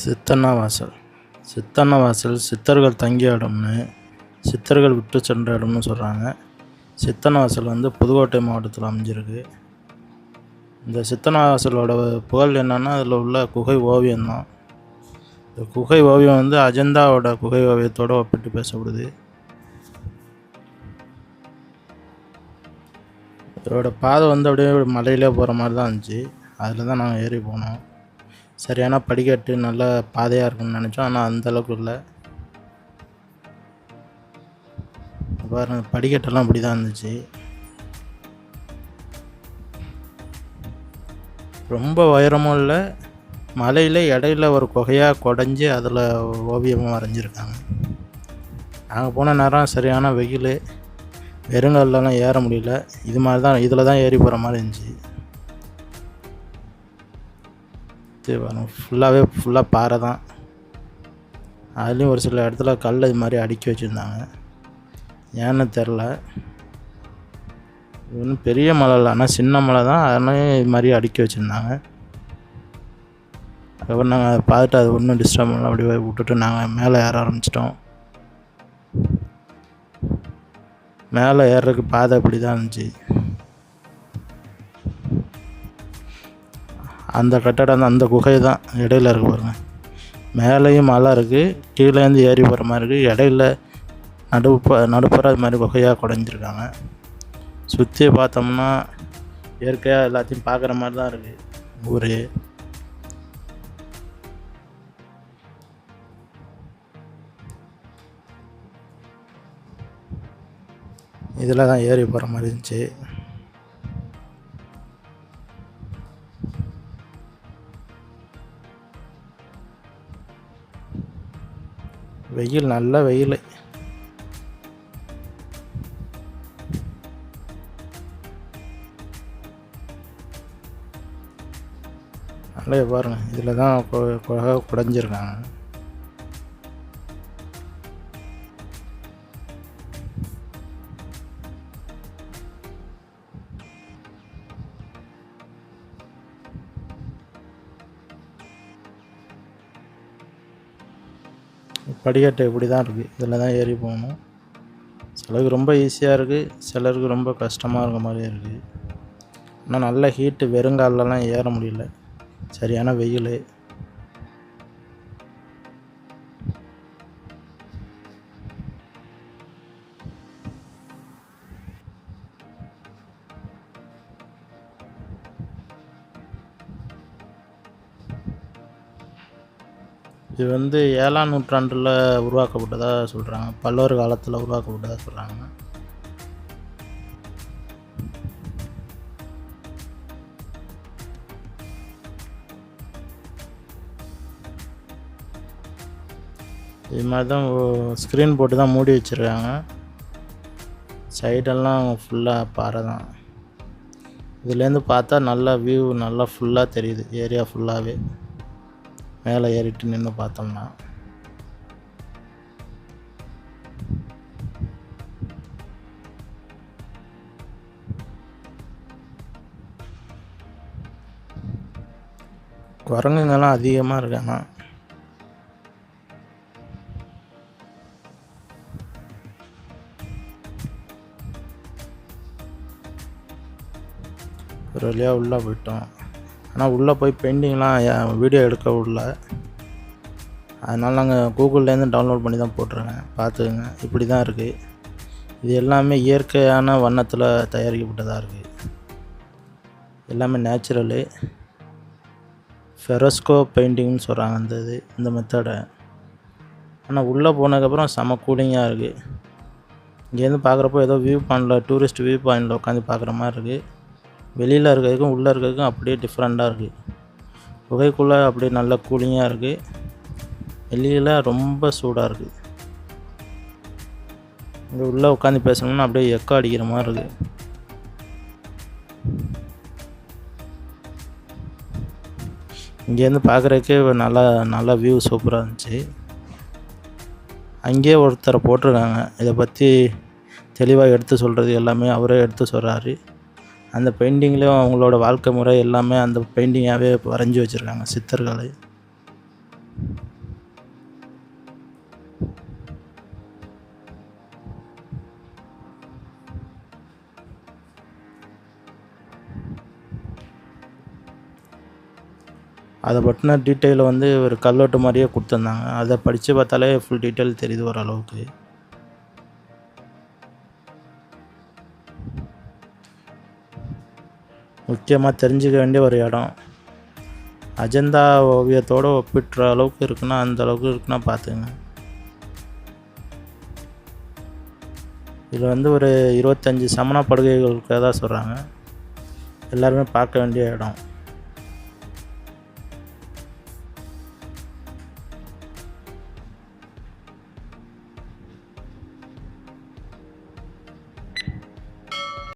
சித்தண்ணா வாசல் வாசல் சித்தர்கள் தங்கிய இடம்னு சித்தர்கள் விட்டு சென்ற இடம்னு சொல்கிறாங்க சித்தன்னவாசல் வாசல் வந்து புதுக்கோட்டை மாவட்டத்தில் அமைஞ்சிருக்கு. இந்த சித்தண்ணவாசலோட புகழ் என்னென்னா அதில் உள்ள குகை ஓவியம் தான். இந்த குகை ஓவியம் வந்து அஜந்தாவோட குகை ஓவியத்தோடு ஒப்பிட்டு பேசப்படுது. இதோட பாதை வந்து அப்படியே மலையிலே போகிற மாதிரி தான் இருந்துச்சு. அதில் தான் நாங்கள் ஏறி போனோம். சரியான படிக்கட்டு நல்ல பாதையாக இருக்குன்னு நினச்சோம். ஆனால் அந்தளவுக்கு இல்லை. பாருங்க படிக்கட்டெல்லாம் அப்படி தான் இருந்துச்சு. ரொம்ப உயரமும் இல்லை. மலையில் இடையில ஒரு குகையாக குடஞ்சி அதில் ஓவியமும் வரைஞ்சிருக்காங்க. நாங்கள் போன நேரம் சரியான வெயில். வெறுங்கல்லாம் ஏற முடியல. இது மாதிரி தான் இதில் தான் ஏறி போகிற மாதிரி இருந்துச்சு. இது வரும் ஃபுல்லாகவே ஃபுல்லாக பாறை தான். அதுலேயும் ஒரு சில இடத்துல கல் இது மாதிரி அடுக்கி வச்சுருந்தாங்க. ஏன்னு தெரில இது ஒன்றும் பெரிய மலை இல்லை. ஆனால் சின்ன மலை தான். அதனால இது மாதிரி அடுக்கி வச்சுருந்தாங்க. அதுக்கப்புறம் நாங்கள் அதை பார்த்துட்டு அது ஒன்றும் டிஸ்டர்ப் பண்ணல. அப்படியே விட்டுட்டு நாங்கள் மேலே ஏற ஆரம்பிச்சிட்டோம். மேலே ஏறுறதுக்கு பாதை அப்படி தான் இருந்துச்சு. அந்த கட்டடம் அந்த குகை தான் இடையில இருக்கு பாருங்கள் மேலேயும் மலை இருக்குது கீழேருந்து ஏறி போகிற மாதிரி இருக்குது இடையில நடுப்ப நடுப்புற அது மாதிரி குகையாக குடஞ்சிருக்காங்க. சுற்றி பார்த்தோம்னா இயற்கையாக எல்லாத்தையும் பார்க்குற மாதிரி தான் இருக்குது ஊர். இதில் தான் ஏறி போகிற மாதிரி இருந்துச்சு. வெயில் நல்ல வெயில். நல்லா பாருங்கள் இதில் தான் குழக குகை குடஞ்சிருக்காங்க. படிக்கட்டு இப்படி தான் இருக்குது இதில் தான் ஏறி போகணும். சிலருக்கு ரொம்ப ஈஸியாக இருக்குது சிலருக்கு ரொம்ப கஷ்டமாக இருக்க மாதிரியே இருக்குது ஆனால் நல்ல ஹீட்டு வெறுங்காலெலாம் ஏற முடியல. சரியான வெயில். இது வந்து ஏழாம் நூற்றாண்டில் உருவாக்கப்பட்டதாக சொல்கிறாங்க பல்லவர் காலத்தில் உருவாக்கப்பட்டதாக சொல்கிறாங்க இது மாதிரி தான் ஸ்க்ரீன் போட்டு தான் மூடி வச்சுருக்காங்க. சைடெல்லாம் ஃபுல்லாக பாறை தான் இதுலேருந்து பார்த்தா நல்லா வியூ நல்லா ஃபுல்லாக தெரியுது. ஏரியா ஃபுல்லாகவே மேலே ஏறிட்டு நின்று பார்த்தோம்னா. குரங்குங்கெல்லாம் அதிகமாக இருக்கானா ஒரு வழியாக உள்ளே போயிட்டோம். ஆனால் உள்ளே போய் பெயிண்டிங்லாம் வீடியோ எடுக்க விடல. அதனால் நாங்கள் கூகுள்லேருந்து டவுன்லோட் பண்ணி தான் போட்டிருக்கேன். பார்த்துக்கோங்க. இப்படி தான் இருக்குது இது எல்லாமே இயற்கையான வண்ணத்தில் தயாரிக்கப்பட்டதாக இருக்குது எல்லாமே நேச்சுரலு. ஃபெரஸ்கோ பெயிண்டிங்னு சொல்கிறாங்க அந்த இது இந்த மெத்தடை ஆனால் உள்ளே போனதுக்கப்புறம் செம கூலிங்காக இருக்குது இங்கேருந்து பார்க்குறப்போ ஏதோ வியூ பாயிண்டில் டூரிஸ்ட் வியூ பாயிண்டில் உட்காந்து பார்க்குற மாதிரி இருக்குது வெளியில் இருக்கிறதுக்கும் உள்ளே இருக்கிறதுக்கும் அப்படியே டிஃப்ரெண்ட்டாக இருக்குது குகைக்குள்ளே அப்படியே நல்ல கூலிங்காக இருக்குது வெளியில் ரொம்ப சூடாக இருக்குது இங்கே உள்ளே உட்காந்து பேசணும்னா அப்படியே எக்கோ அடிக்கிற மாதிரி இருக்குது இங்கேருந்து பார்க்குறதுக்கே நல்லா நல்லா வியூ சூப்பராக இருந்துச்சு. அங்கேயே ஒருத்தரை போட்டிருக்காங்க. இதை பற்றி தெளிவாக எடுத்து சொல்கிறது எல்லாமே அவரே எடுத்து சொல்கிறாரு அந்த பெயிண்டிங்லேயும் அவங்களோட வாழ்க்கை முறை எல்லாமே அந்த பெயிண்டிங்காகவே வரைஞ்சி வச்சுருக்காங்க சித்தர்களை. அதை பற்றின டீட்டெயிலை வந்து ஒரு கல்வெட்டு மாதிரியே கொடுத்துருந்தாங்க. அதை படித்து பார்த்தாலே ஃபுல் டீட்டெயில் தெரியுது ஓரளவுக்கு. முக்கியமாக தெரிஞ்சுக்க வேண்டிய ஒரு இடம். அஜந்தா ஓவியத்தோடு ஒப்பிட்டுற அளவுக்கு இருக்குன்னா அந்த அளவுக்கு இருக்குன்னா பார்த்துங்க இதில் வந்து ஒரு இருபத்தஞ்சி சமண படுகைகள் இருக்கிறதா சொல்கிறாங்க எல்லாருமே பார்க்க வேண்டிய இடம்.